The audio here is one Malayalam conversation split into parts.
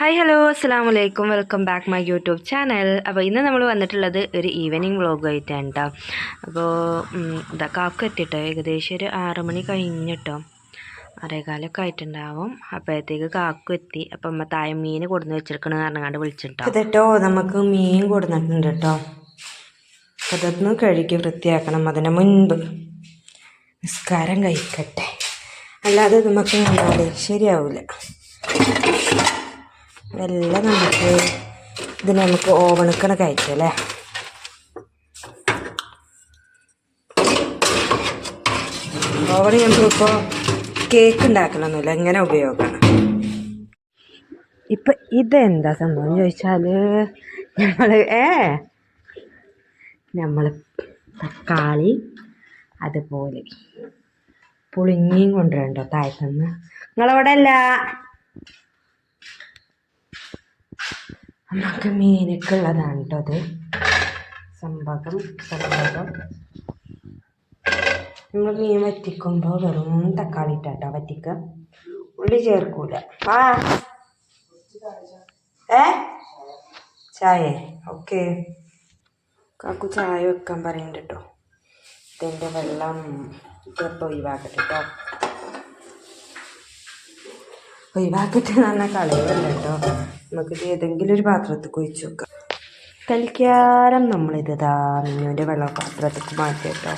ഹായ് ഹലോ അസ്സാം വലൈക്കും welcome back my YouTube channel അപ്പോൾ ഇന്ന് നമ്മൾ വന്നിട്ടുള്ളത് ഒരു ഈവനിങ് വ്ളോഗ് ആയിട്ടാണ് കേട്ടോ അപ്പോൾ ഇതാ കാക്ക എത്തിട്ടോ. ഏകദേശം ഒരു ആറ് മണി കഴിഞ്ഞിട്ടോ അരേകാലൊക്കെ ആയിട്ടുണ്ടാവും. അപ്പോഴത്തേക്ക് കാക്കു എത്തി. അപ്പം അമ്മ താഴെ മീൻ കൊടുന്ന് വെച്ചെടുക്കണ കാരണം വിളിച്ചിട്ടോ. അതെട്ടോ നമുക്ക് മീൻ കൊടുന്നിട്ടുണ്ട് കേട്ടോ അതൊന്ന് കഴുകി വൃത്തിയാക്കണം. അതിന് മുൻപ് നിസ്കാരം കഴിക്കട്ടെ. അല്ലാതെ നമുക്ക് ശരിയാവില്ല ഇതെല്ലാം നമുക്ക് ഇതിന് നമുക്ക് ഓവണക്കണ കഴിക്കാം അല്ലേ? ഓവൺ നമുക്കിപ്പോൾ കേക്ക് ഉണ്ടാക്കണമെന്നില്ല എങ്ങനെ ഉപയോഗമാണ് ഇപ്പം ഇതെന്താ സംഭവം ചോദിച്ചാൽ നമ്മൾ ഏ? നമ്മൾ തക്കാളി അതുപോലെ പുളിങ്ങിയും കൊണ്ടുവരണ്ടോ താഴത്തുനിന്ന് നിങ്ങളവിടെ അല്ല നമുക്ക് മീനൊക്കെയുള്ളതാണ് കേട്ടോ അത്. സംഭവം സംഭവം. നമ്മൾ മീൻ വറ്റിക്കുമ്പോൾ വെറും തക്കാളി ഇട്ടാട്ടോ വറ്റിക്കുക ഉള്ളി ചേർക്കൂല. ആ ഏ? ചായ? ഓക്കെ. കാക്കു ചായ വെക്കാൻ പറയുന്നുണ്ട് കേട്ടോ ഇതിന്റെ വെള്ളം ഇതൊക്കെ ഒഴിവാക്കട്ടെ കേട്ടോ ഒഴിവാക്കിട്ട് നല്ല കളയുമല്ലോ കേട്ടോ. നമുക്കിത് ഏതെങ്കിലും ഒരു പാത്രത്തിൽ ഒഴിച്ച് വെക്കാം. തൽക്കാലം നമ്മളിത് ഇതാ മിന്നുവിന്റെ വെള്ള പാത്രത്തിൽ മാറ്റി കേട്ടോ.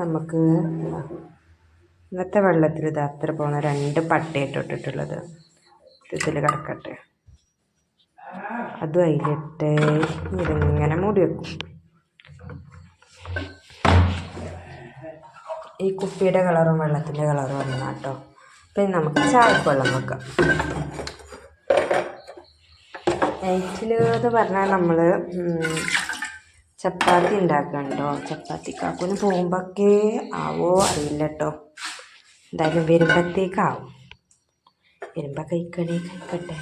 നമുക്ക് ഇന്നത്തെ വെള്ളത്തിൽ ഇത് അത്ര പോകുന്ന രണ്ട് പട്ടയിട്ട് ഇട്ടിട്ടുള്ളത്. ഇതിൽ കിടക്കട്ടെ. അതും അതിലിട്ട് ഇതിങ്ങനെ മൂടി വെക്കും. ഈ കുപ്പിയുടെ കളറും വെള്ളത്തിന്റെ കളറും വന്ന കേട്ടോ. പിന്നെ നമുക്ക് ചായക്കൊള്ളം വെക്കാം. നൈറ്റിൽ എന്ന് പറഞ്ഞാൽ നമ്മൾ ചപ്പാത്തി ഉണ്ടാക്കണ്ടോ ചപ്പാത്തി കാക്കുന് പോകുമ്പോഴൊക്കെ ആവോ അറിയില്ല കേട്ടോ. എന്തായാലും വരുമ്പോഴത്തേക്കാവും വരുമ്പോൾ കഴിക്കണേ കഴിക്കട്ടെ.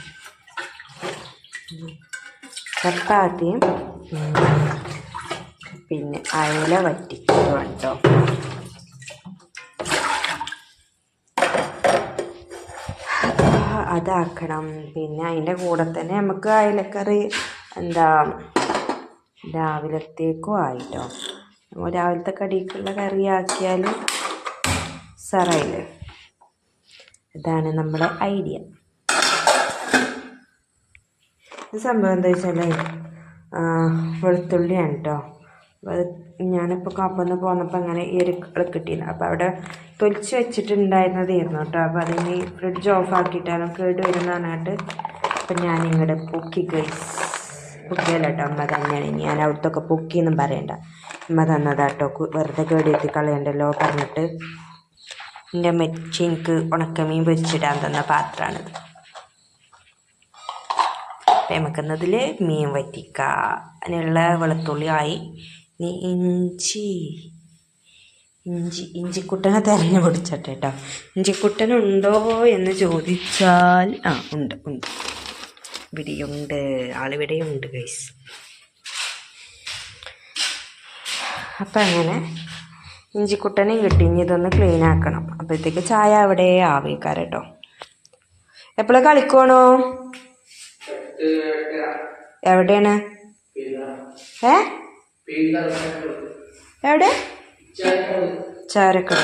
ചപ്പാത്തിയും പിന്നെ അയല വറ്റിക്കും കേട്ടോ. അതാക്കണം. പിന്നെ അതിന്റെ കൂടെ തന്നെ നമുക്ക് അയലക്കറി എന്താ രാവിലത്തേക്കും ആയിട്ടോ. രാവിലത്തെ കടിക്കുള്ള കറി ആക്കിയാൽ സറയില്ലേ. ഇതാണ് നമ്മുടെ ഐഡിയ. സംഭവം എന്താ വെച്ചാൽ വെളുത്തുള്ളിയാണ് കേട്ടോ ഞാനിപ്പോൾ കാപ്പൊന്ന് പോന്നപ്പോൾ അങ്ങനെ ഈ ഒരു കിട്ടിയിരുന്നു അപ്പോൾ അവിടെ തൊലിച്ച് വെച്ചിട്ടുണ്ടായിരുന്നതായിരുന്നു കേട്ടോ. അപ്പോൾ അതിന് ഫ്രിഡ്ജ് ഓഫ് ആക്കിയിട്ടാണ് കേട് വരുന്ന പറഞ്ഞിട്ട് അപ്പം ഞാൻ ഇങ്ങോട്ട് പൊക്കി ഗൈസ് പൊക്കിയല്ല കേട്ടോ. അമ്മ തന്നെയാണ്. ഞാൻ അവിടുത്തൊക്കെ പൊക്കിയെന്നും പറയണ്ട. അമ്മ തന്നതാട്ടോ വെറുതെ കേട് എത്തി കളയണ്ടല്ലോ പറഞ്ഞിട്ട് എന്റെ മെച്ചി എനിക്ക് ഉണക്കമീൻ പൊരിച്ചിടാൻ തന്ന പാത്രമാണിത് നമുക്കെന്നതിൽ മീൻ വറ്റിക്ക. അതിനുള്ള വെളുത്തുള്ളി ആയി. ഇനി ഇഞ്ചി. ഇഞ്ചി ഇഞ്ചിക്കുട്ടനെ തിരഞ്ഞു പിടിച്ചട്ടെ കേട്ടോ. ഇഞ്ചിക്കുട്ടനുണ്ടോ എന്ന് ചോദിച്ചാൽ ആ ഉണ്ട് ഉണ്ട്. ഇവിടെയുണ്ട് ആളിവിടെയുണ്ട് ഗൈസ് അപ്പം അങ്ങനെ ഇഞ്ചിക്കുട്ടനെ കിട്ടി ഇനി ഇതൊന്ന് ക്ലീൻ ആക്കണം. അപ്പോഴത്തേക്ക് ചായ അവിടെ ആവേക്കാർ കേട്ടോ. എപ്പോഴും കളിക്കണോ എവിടെയാണ്? ഏ? എവിടെ? ചാരക്കട.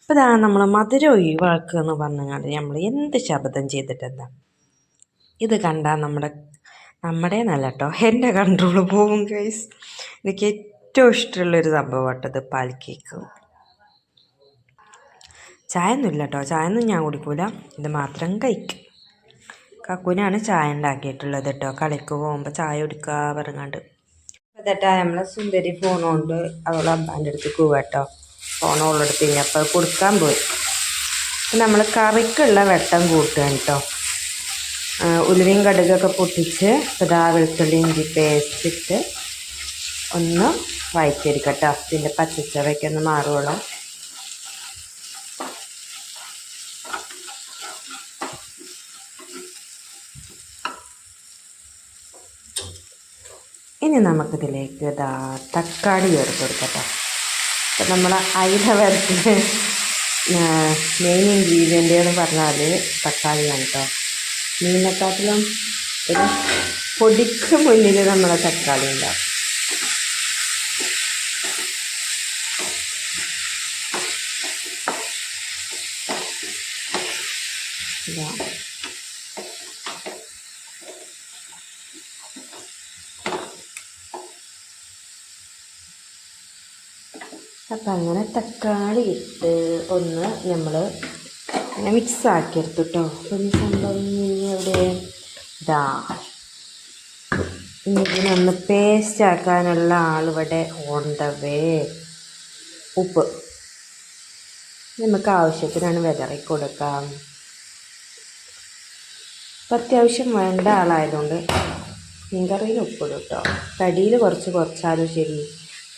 അപ്പോൾ ഇതാ നമ്മൾ മധുര ഒഴിവാക്കുക എന്ന് പറഞ്ഞാൽ നമ്മൾ എന്ത് ശബ്ദം ചെയ്തിട്ടെന്താ? ഇത് കണ്ടാൽ നമ്മുടെ നമ്മുടെ നല്ല കേട്ടോ എന്റെ കൺട്രോൾ പോകും ഗൈസ് എനിക്ക് ഏറ്റവും ഇഷ്ടമുള്ളൊരു സംഭവം കേട്ടത് പാൽ കേക്ക്. ചായ ഒന്നുമില്ല കേട്ടോ ചായ ഒന്നും ഞാൻ കുടിക്കൂല ഇത് മാത്രം കഴിക്കും. കക്കുനാണ് ചായ ഉണ്ടാക്കിയിട്ടുള്ളത് കേട്ടോ കളിക്ക് പോകുമ്പോൾ ചായ കുടിക്കുക പറഞ്ഞാണ്ട് അതേട്ടാ നമ്മളെ സുന്ദരി ഫോൺ കൊണ്ട് അമ്മാന്റെ അടുത്ത് കേട്ടോ ഫോൺ അവളെടുത്ത് കഴിഞ്ഞപ്പോൾ കൊടുക്കാൻ പോയി. നമ്മൾ കറിക്കുള്ള വെട്ടം കൂട്ടുകയാണ് കേട്ടോ ഉലുവയും കടുകൊക്കെ പൊട്ടിച്ച് സദാ വെളുത്തുള്ളി ഇഞ്ചി പേസ്റ്റ് ഇട്ട് ഒന്ന് വഴറ്റിയെടുക്കട്ടോ അതിന്റെ പച്ചച്ചവയ്ക്ക് ഒന്ന് ഇനി നമുക്കിതിലേക്ക് ഇതാ തക്കാളി ചേർത്ത് കൊടുക്കട്ടോ. അപ്പം നമ്മൾ അയില വരത്തിന് മെയിൻ ഇൻഗ്രീഡിയന്റ് എന്ന് പറഞ്ഞാൽ തക്കാളിയാണ് കേട്ടോ മീനെക്കാട്ടിലും ഒരു പൊടിക്ക് മുന്നിൽ നമ്മളെ തക്കാളി ഉണ്ടാവും ഇതാ അപ്പം അങ്ങനെ തക്കാളി ഇട്ട് ഒന്ന് നമ്മൾ അങ്ങനെ മിക്സ് ആക്കിയെടുത്തു കേട്ടോ അപ്പം സംഭവം ഇനി എവിടെ? ഇതാ ഇതിനൊന്ന് പേസ്റ്റ് ആക്കാനുള്ള ആളിവിടെ ഓണ്ടവേ ഉപ്പ്. നമുക്ക് ആവശ്യത്തിനാണ് വിതറി കൊടുക്കാം. അപ്പം അത്യാവശ്യം വേണ്ട ആളായതുകൊണ്ട് മീൻകറിയിൽ ഉപ്പിടും കേട്ടോ കടിയിൽ കുറച്ച് കുറച്ചാലും ശരി.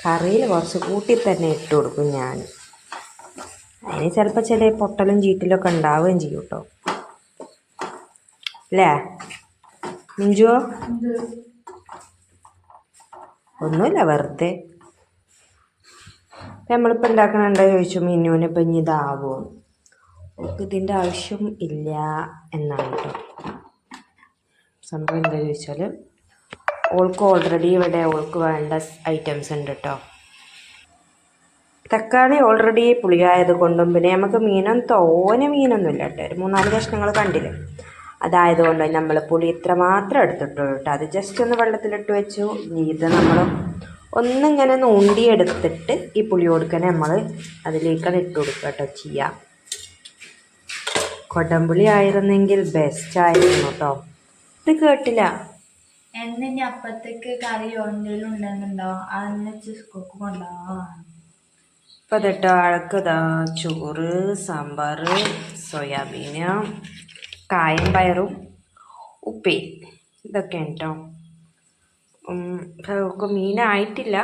കറിയിൽ കുറച്ച് കൂട്ടി തന്നെ ഇട്ട് കൊടുക്കും ഞാൻ. അതിന് ചിലപ്പോൾ ചില പൊട്ടലും ചീറ്റലൊക്കെ ഉണ്ടാവുകയും ചെയ്യും കേട്ടോ. അല്ലേ? മിഞ്ചുവോ ഒന്നുമില്ല വെറുതെ. നമ്മളിപ്പോൾ ഉണ്ടാക്കണുണ്ടോ ചോദിച്ചു? മിന്നുവിനെ ഇപ്പം ഇനി ഇതാവുമോ നമുക്ക് ഇതിന്റെ ആവശ്യം ഇല്ല എന്നാണ് കേട്ടോ. സംഭവം എന്താ ചോദിച്ചാൽ ഓൾക്ക് ഓൾറെഡി ഇവിടെ ഓൾക്ക് വേണ്ട ഐറ്റംസ് ഉണ്ട് കേട്ടോ തക്കാളി ഓൾറെഡി പുളിയായത് കൊണ്ടും പിന്നെ നമുക്ക് മീനും തോന മീനൊന്നും ഇല്ല കേട്ടോ ഒരു മൂന്നാൽ കഷ്ണങ്ങൾ കണ്ടില്ലേ? അതായതുകൊണ്ട് നമ്മൾ പുളി ഇത്ര മാത്രം എടുത്തിട്ടുള്ളൂ കേട്ടോ അത് ജസ്റ്റ് ഒന്ന് വെള്ളത്തിലിട്ട് വെച്ചു. ഇത് നമ്മൾ ഒന്നിങ്ങനെ നൂണ്ടിയെടുത്തിട്ട് ഈ പുളി കൊടുക്കണേ നമ്മൾ അതിലേക്കാണ് ഇട്ട് കൊടുക്കുക കേട്ടോ ചെയ്യുക കൊടംപുളി ആയിരുന്നെങ്കിൽ ബെസ്റ്റ് ആയിരുന്നു കേട്ടോ ഇത് കേട്ടില്ല. എന്ന് ഇനി അപ്പത്തേക്ക് കറി എന്തെങ്കിലും ഉണ്ടെന്നുണ്ടോ? അന്ന് വെച്ച് സ്കൂൾക്ക് കൊണ്ടുപോകാം ഇപ്പം ചോറ് സാമ്പാർ സോയാബീന് കായം പയറും ഉപ്പേ ഇതൊക്കെയാണ് കേട്ടോ ഇപ്പം മീനായിട്ടില്ല.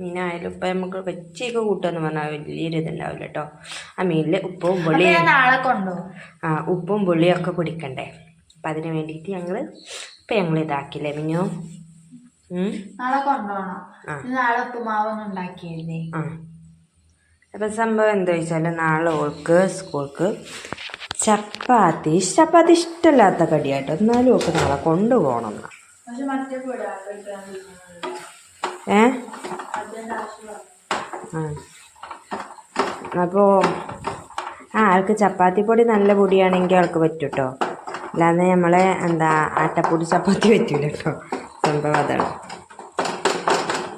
മീനായാലും ഇപ്പം നമുക്ക് വെച്ചൊക്കെ കൂട്ടുമെന്ന് പറഞ്ഞാൽ വലിയൊരു ഇതുണ്ടാവില്ല കേട്ടോ ആ മീനിൽ ഉപ്പും പുളിയും. നാളെ കൊണ്ടോ? ആ ഉപ്പും പുളിയൊക്കെ പിടിക്കണ്ടേ അപ്പം അതിന് വേണ്ടിയിട്ട് ഞങ്ങൾ ഇപ്പം ഞങ്ങൾ ഇതാക്കില്ലേ മിഞ്ഞു? നാളെ കൊണ്ടുപോകണം നാളെ ഉപ്പുമാവൊന്നും ഉണ്ടാക്കിയല്ലേ ആ. അപ്പം സംഭവം എന്താ വെച്ചാൽ നാളെ ഓൾക്ക് സ്കൂൾക്ക് ചപ്പാത്തി ചപ്പാത്തി ഇഷ്ടമല്ലാത്ത കടിയായിട്ട് എന്നാലും ഓൾക്ക് നാളെ കൊണ്ടുപോകണം ഏ? അപ്പോൾ ആ. ആൾക്ക് ചപ്പാത്തി പൊടി നല്ല പൊടിയാണെങ്കിൽ ആൾക്ക് പറ്റും കേട്ടോ അല്ലാതെ നമ്മളെ എന്താ ആട്ടപ്പൊടി ചപ്പാത്തി പറ്റൂല കേട്ടോ സംഭവം അതാണ്.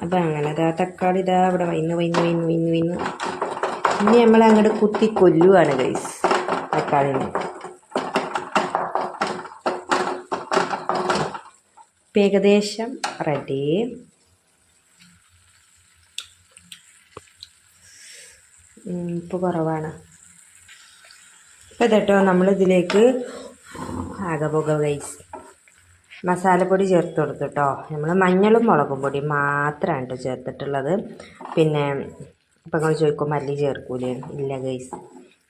അപ്പം അങ്ങനെ ഇതാ തക്കാളി ഇതാ ഇവിടെ വൈന്ന് വൈന്ന് വൈന്ന് വൈന്ന് വൈന്ന് ഇനി നമ്മൾ അങ്ങോട്ട് കുത്തി കൊല്ലുവാണ് ഗൈസ് തക്കാളിനെ. ഇപ്പം ഏകദേശം റെഡി ഉപ്പ് കുറവാണ്. ഇപ്പം ഇതട്ടോ നമ്മളിതിലേക്ക് ആകെ പുക ഗൈസ് മസാലപ്പൊടി ചേർത്ത് കൊടുത്തു കേട്ടോ നമ്മൾ മഞ്ഞളും മുളകും പൊടി മാത്രമാണ് കേട്ടോ ചേർത്തിട്ടുള്ളത്. പിന്നെ ഇപ്പം നിങ്ങൾ ചോദിക്കും മല്ലി ചേർക്കൂലേ? ഇല്ല ഗൈസ്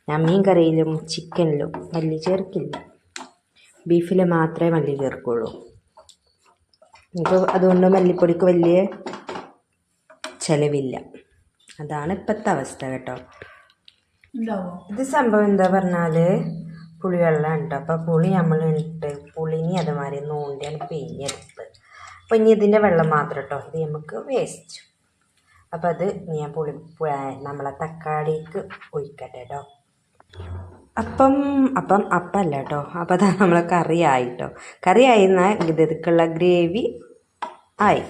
ഞാൻ മീൻ കറിയിലും ചിക്കനിലും മല്ലി ചേർക്കില്ല. ബീഫിൽ മാത്രമേ മല്ലി ചേർക്കുള്ളൂ. നമുക്ക് അതുകൊണ്ട് മല്ലിപ്പൊടിക്ക് വലിയ ചിലവില്ല. അതാണ് ഇപ്പോഴത്തെ അവസ്ഥ കേട്ടോ. ഇത് സംഭവം എന്താ പറഞ്ഞാൽ പുളിവെള്ളം ഉണ്ട് അപ്പോൾ പുളി നമ്മൾ ഇട്ട് പുളിനി അതുമാതിരി നോണ്ടിയാണ് പിഴിഞ്ഞെടുത്ത് അപ്പോൾ ഇനി ഇതിന്റെ വെള്ളം മാത്രം കേട്ടോ ഇത് നമുക്ക് വേസ്റ്റ്. അപ്പോൾ അത് ഞാൻ പുളി നമ്മളെ തക്കാളിക്ക് ഒഴിക്കട്ടെ കേട്ടോ അപ്പം അപ്പം അപ്പല്ല കേട്ടോ അപ്പം അതാ നമ്മളെ കറി ആയി കേട്ടോ കറി ആയിരുന്നാൽ ഇതിലേക്കുള്ള ഗ്രേവി ആയി.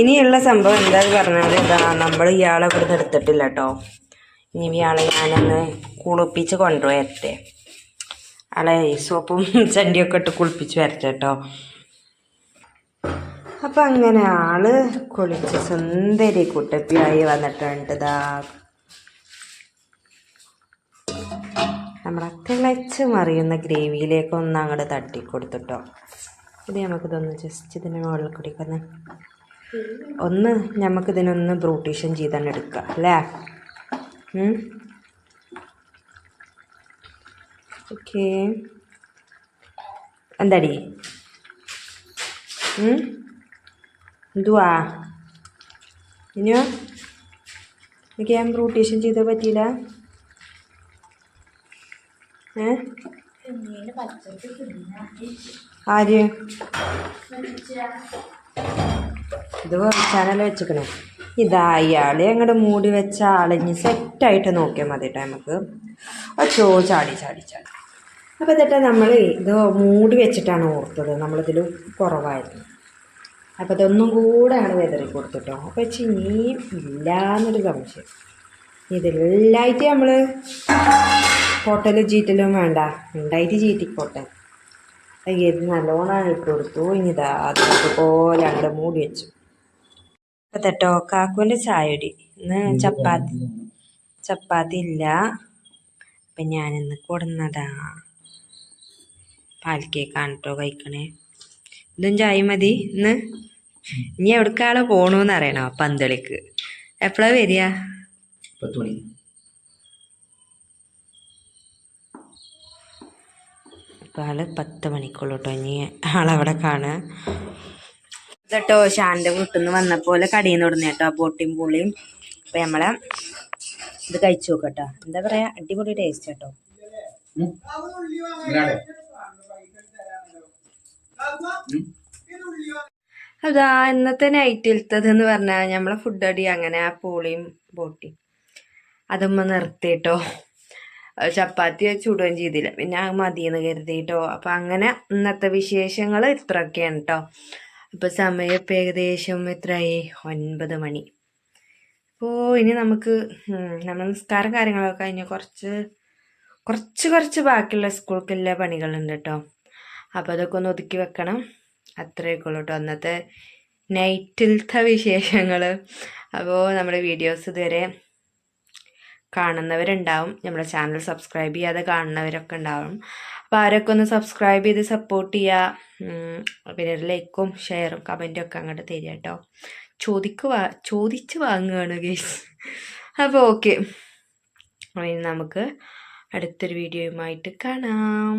ഇനിയുള്ള സംഭവം എന്താ പറഞ്ഞാൽ ഇതാ നമ്മൾ ഇയാളെ ഇവിടുന്ന് എടുത്തിട്ടില്ല കേട്ടോ ഇനി ഇയാളെ ഞാനൊന്ന് കുളിപ്പിച്ച് കൊണ്ടുവരട്ടെ. ആളെ സോപ്പും ചണ്ടിയൊക്കെ ഇട്ട് കുളിപ്പിച്ച് വരട്ടെ കേട്ടോ. അപ്പം അങ്ങനെ ആൾ കുളിച്ച് സുന്ദരി കുട്ടപ്പിയായി വന്നിട്ടുണ്ട് ഇതാ നമ്മുടെ തിളച്ച് മറിയുന്ന ഗ്രേവിയിലേക്ക് ഒന്ന് അങ്ങോട്ട് തട്ടിക്കൊടുത്തിട്ടോ ഇത് നമുക്കിതൊന്ന് ജസ്റ്റ് ഇതിന് മുകളിൽ കുടിക്കുന്ന ഒന്ന് നമുക്കിതിനൊന്ന് ബ്രൂട്ടീഷൻ ചെയ്ത് തന്നെ എടുക്കാം അല്ലേ? ഓക്കെ. എന്താടി? എന്തുവാ? ഇനിയോ? എനിക്ക് ഞാൻ റൂട്ടേഷൻ ചെയ്ത പറ്റിയില്ല? ആര്? ഇത് വെച്ചാനല്ലേ വെച്ചിക്കണേ. ഇതാ ഇയാൾ അങ്ങോട്ട് മൂടി വെച്ച ആളിഞ്ഞ് സെറ്റായിട്ട് നോക്കിയാൽ മതി കേട്ടോ നമുക്ക് ഒച്ചോ ചാടി ചാടി ചാടി. അപ്പോൾ ചേട്ടാ നമ്മൾ ഇത് മൂടി വെച്ചിട്ടാണ് ഓർത്തത്. നമ്മളിതിൽ കുറവായിരുന്നു. അപ്പോൾ ഇതൊന്നും കൂടെ ആണ് വെതറി കൊടുത്തിട്ടോ. അപ്പോൾ ഇനിയും ഇല്ല എന്നൊരു സംശയം. ഇതിലെല്ലായിട്ട് നമ്മൾ ഹോട്ടലും ചീറ്റലും വേണ്ട. ഉണ്ടായിട്ട് ചീറ്റിക്കോട്ടെ. ഇത് നല്ലോണം ഇട്ട് കൊടുത്തു. ഇനി ഇതാ അതുപോലെ അങ്ങോട്ട് മൂടി വെച്ചു. ഇപ്പം തെട്ടോ കാക്കുവിന്റെ ചായടി. ഇന്ന് ചപ്പാത്തി. ചപ്പാത്തി ഇല്ല. അപ്പം ഞാനിന്ന് കൊടുന്നതാ. പാൽ കേക്കാണ് കേട്ടോ കഴിക്കണേ. ഇതും ചായ മതി. ഇന്ന് ഇനി എവിടേക്കാളോ പോകണമെന്ന് അറിയണോ പന്തളിക്ക്? എപ്പോഴാ വരിക? ഇപ്പം ആൾ പത്ത് മണിക്കുള്ളൂ കേട്ടോ ഇനി ആളവിടെ കാണുക. കേട്ടോ ഷാന്റെ വീട്ടിൽ നിന്ന് പോലെ കടയിൽ നിന്ന് ഇടുന്ന കേട്ടോ ബോട്ടിയും പുളിയും അപ്പം നമ്മളെ ഇത് കഴിച്ചു നോക്കട്ടോ. എന്താ പറയാ? അടിപൊളി ടേസ്റ്റ് കേട്ടോ അതാ ഇന്നത്തെ നൈറ്റിലത്തത് എന്ന് പറഞ്ഞാൽ നമ്മളെ ഫുഡ് അടി അങ്ങനെ ആ പൂളിയും ബോട്ടിയും അതുമ്മ നിർത്തിയിട്ടോ ചപ്പാത്തി ചൂടുകയും ചെയ്തില്ല. പിന്നെ മതിയെന്ന് കരുതിയിട്ടോ അപ്പം അങ്ങനെ ഇന്നത്തെ വിശേഷങ്ങൾ ഇത്രയൊക്കെയാണ് കേട്ടോ ഇപ്പം സമയം ഏകദേശം എത്രയായി ഒൻപത് മണി. അപ്പോൾ ഇനി നമുക്ക് നമ്മൾ നിസ്കാരം കാര്യങ്ങളൊക്കെ കഴിഞ്ഞ് കുറച്ച് കുറച്ച് കുറച്ച് ബാക്കിയുള്ള സ്കൂൾക്കുള്ള പണികളുണ്ട് കേട്ടോ അപ്പോൾ അതൊക്കെ ഒന്ന് ഒതുക്കി വെക്കണം. അത്രയൊക്കെ ഉള്ളൂ കേട്ടോ അന്നത്തെ നൈറ്റിലത്തെ വിശേഷങ്ങൾ അപ്പോൾ നമ്മുടെ വീഡിയോസ് ഇതുവരെ കാണുന്നവരുണ്ടാവും. നമ്മുടെ ചാനൽ സബ്സ്ക്രൈബ് ചെയ്യാതെ കാണുന്നവരൊക്കെ ഉണ്ടാവും. അപ്പോൾ ആരൊക്കെ ഒന്ന് സബ്സ്ക്രൈബ് ചെയ്ത് സപ്പോർട്ട് ചെയ്യുക പിന്നെ ഒരു ലൈക്കും ഷെയറും കമന്റും ഒക്കെ അങ്ങോട്ട് തരിക കേട്ടോ ചോദിക്ക് വാ ചോദിച്ച് വാങ്ങുകയാണ് ഗേസ് അപ്പോൾ ഓക്കെ നമുക്ക് അടുത്തൊരു വീഡിയോയുമായിട്ട് കാണാം.